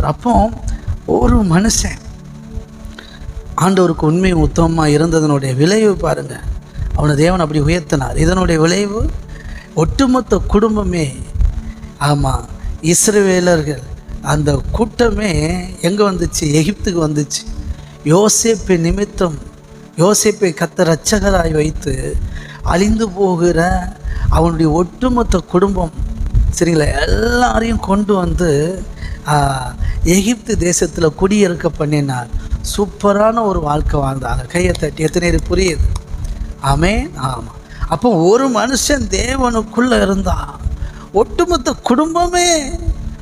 சொல்கிறார் அப்போ ஒரு மனுஷன் ஆண்டவருக்கு உண்மை உத்தமமாக இருந்ததனுடைய விளைவு பாருங்கள் அவனை தேவன் அப்படி உயர்த்தினார். இதனுடைய விளைவு ஒட்டுமொத்த குடும்பமே ஆமாம் இஸ்ரவேலர்கள் அந்த கூட்டமே எங்கே வந்துச்சு? எகிப்துக்கு வந்துச்சு. யோசேப்பு நிமித்தம் யோசேப்பை கத்த ரச்சகராய் வைத்து அழிந்து போகிற அவனுடைய ஒட்டுமொத்த குடும்பம் சரிங்களா எல்லாரையும் கொண்டு வந்து எகிப்து தேசத்தில் குடியிருக்க பண்ணினார் சூப்பரான ஒரு வாழ்க்கை வாழ்ந்தாங்க. கையை தட்டி எத்தனை பேர் புரியுது? ஆமே. ஆமாம் அப்போ ஒரு மனுஷன் தேவனுக்குள்ளே இருந்தான் ஒட்டுமொத்த குடும்பமே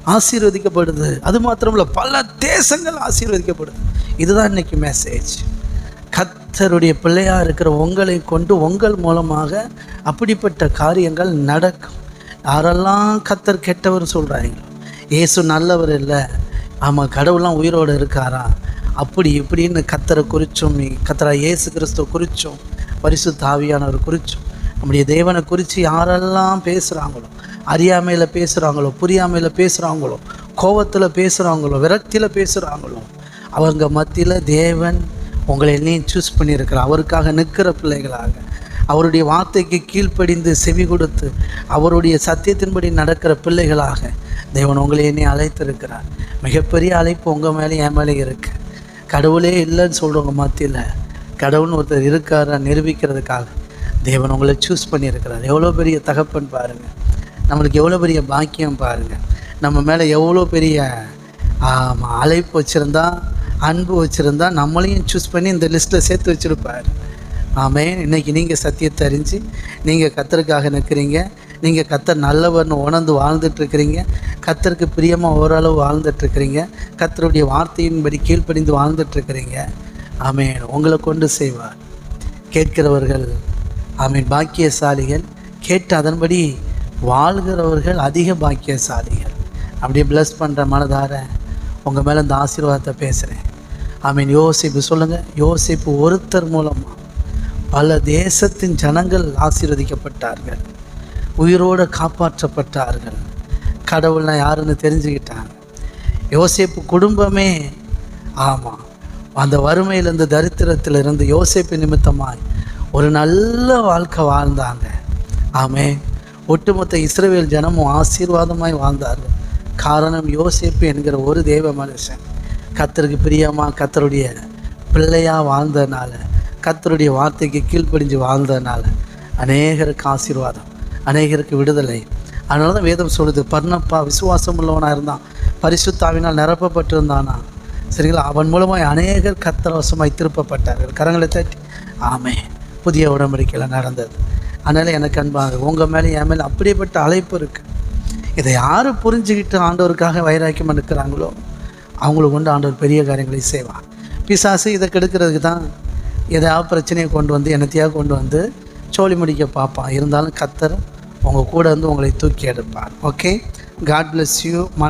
ஆசீர்வதிக்கப்படுது. அது மாத்திரமில்ல பல தேசங்கள் ஆசீர்வதிக்கப்படுது. இதுதான் இன்னைக்கு மெசேஜ் கத்தருடைய பிள்ளையாக இருக்கிற உங்களை கொண்டு உங்கள் மூலமாக அப்படிப்பட்ட காரியங்கள் நடக்கும். யாரெல்லாம் கத்தர் கெட்டவர் சொல்கிறாங்களோ இயேசு நல்லவர் இல்லை. ஆமாம் கடவுள்லாம் உயிரோடு இருக்காரா? அப்படி இப்படின்னு கத்தரை குறித்தும் கத்தரா இயேசு கிறிஸ்துவ குறித்தும் பரிசு தாவியானவர் குறித்தும் நம்முடைய தேவனை குறித்து யாரெல்லாம் பேசுகிறாங்களோ அறியாமையில் பேசுகிறாங்களோ புரியாமையில் பேசுகிறாங்களோ கோபத்தில் பேசுகிறாங்களோ விரக்தியில் பேசுகிறாங்களோ அவங்க மத்தியில் தேவன் உங்களை என்னையும் சூஸ் பண்ணியிருக்கிறார். அவருக்காக நிற்கிற பிள்ளைகளாக அவருடைய வார்த்தைக்கு கீழ்ப்படிந்து செவி கொடுத்து அவருடைய சத்தியத்தின்படி நடக்கிற பிள்ளைகளாக தேவன் உங்களை என்னை அழைத்திருக்கிறார். மிகப்பெரிய அழைப்பு உங்கள் மேலே என் மேலே இருக்கு. கடவுளே இல்லைன்னு சொல்கிறவங்க மத்தியில் கடவுள்னு ஒருத்தர் இருக்கார நிரூபிக்கிறதுக்காக. தேவன் உங்களை சூஸ் பண்ணியிருக்கிறார். எவ்வளோ பெரிய தகப்பன் பாருங்கள் நம்மளுக்கு எவ்வளோ பெரிய பாக்கியம் பாருங்கள் நம்ம மேலே எவ்வளோ பெரிய அழைப்பு வச்சுருந்தா அன்பு வச்சுருந்தா நம்மளையும் சூஸ் பண்ணி இந்த லிஸ்ட்டில் சேர்த்து வச்சுருப்பார். ஆமே இன்னைக்கு நீங்கள் சத்தியத்தை அறிஞ்சு நீங்கள் கத்தருக்காக நிற்கிறீங்க. நீங்கள் கத்தர் நல்லவர்னு உணர்ந்து வாழ்ந்துட்டுருக்கிறீங்க. கத்தருக்கு பிரியமாக ஓரளவு வாழ்ந்துட்டுருக்கிறீங்க. கத்தருடைய வார்த்தையின்படி கீழ்ப்படிந்து வாழ்ந்துட்டுருக்கிறீங்க. ஆமேன். உங்களை கொண்டு செய்வார். கேட்கிறவர்கள் ஆமீன் பாக்கியசாலிகள். கேட்டு அதன்படி வாழ்கிறவர்கள் அதிக பாக்கியசாலிகள். அப்படியே ப்ளஸ் பண்ணுற மனதார உங்கள் மேலே இந்த ஆசீர்வாதத்தை பேசுகிறேன் ஆமீன். யோசிப்பு சொல்லுங்கள் யோசிப்பு ஒருத்தர் மூலமாக பல தேசத்தின் ஜனங்கள் ஆசீர்வதிக்கப்பட்டார்கள். உயிரோடு காப்பாற்றப்பட்டார்கள். கடவுள்னா யாருன்னு தெரிஞ்சுக்கிட்டாங்க. யோசேப்பு குடும்பமே ஆமாம் அந்த வறுமையிலிருந்து தரித்திரத்திலிருந்து யோசேப்பு நிமித்தமாய் ஒரு நல்ல வாழ்க்கை வாழ்ந்தாங்க. ஆமே ஒட்டுமொத்த இஸ்ரேல் ஜனமும் ஆசீர்வாதமாய் வாழ்ந்தார்கள். காரணம் யோசேப்பு என்கிற ஒரு தெய்வ மனுஷன். கத்தருக்கு பிரியமாக கத்தருடைய பிள்ளையாக வாழ்ந்ததுனால கத்தருடைய வார்த்தைக்கு கீழ்ப்படிஞ்சு வாழ்ந்ததுனால அநேகருக்கு ஆசீர்வாதம். அநேகருக்கு விடுதலை. அதனால தான் வேதம் சொல்லுது பர்ணப்பா விசுவாசம் உள்ளவனாக இருந்தான் பரிசுத்தாவினால் நிரப்பப்பட்டிருந்தானா. சரிங்களா? அவன் மூலமாய் அநேகர் கத்தரவசமாய் திருப்பப்பட்டார்கள் கரங்களை தட்டி ஆமே புதிய உடம்படிக்கையில் நடந்தது. அதனால் எனக்கு அன்பாக உங்கள் மேலே என் மேலே அப்படியேப்பட்ட அழைப்பு இருக்குது இதை யார் புரிஞ்சுக்கிட்டு ஆண்டவருக்காக வைராக்கியம் இருக்கிறாங்களோ அவங்களுக்கு கொண்டு ஆண்டவர் பெரிய காரியங்களை செய்வார். பிசாசு இதை கெடுக்கிறதுக்கு தான் எதாவது பிரச்சனையை கொண்டு வந்து என்னத்தையாக கொண்டு வந்து சோழி முடிக்க பார்ப்பான். இருந்தாலும் கத்தர் உங்கள் கூட வந்து உங்களை தூக்கி எடுப்பார். ஓகே காட் பிளஸ் யூ மன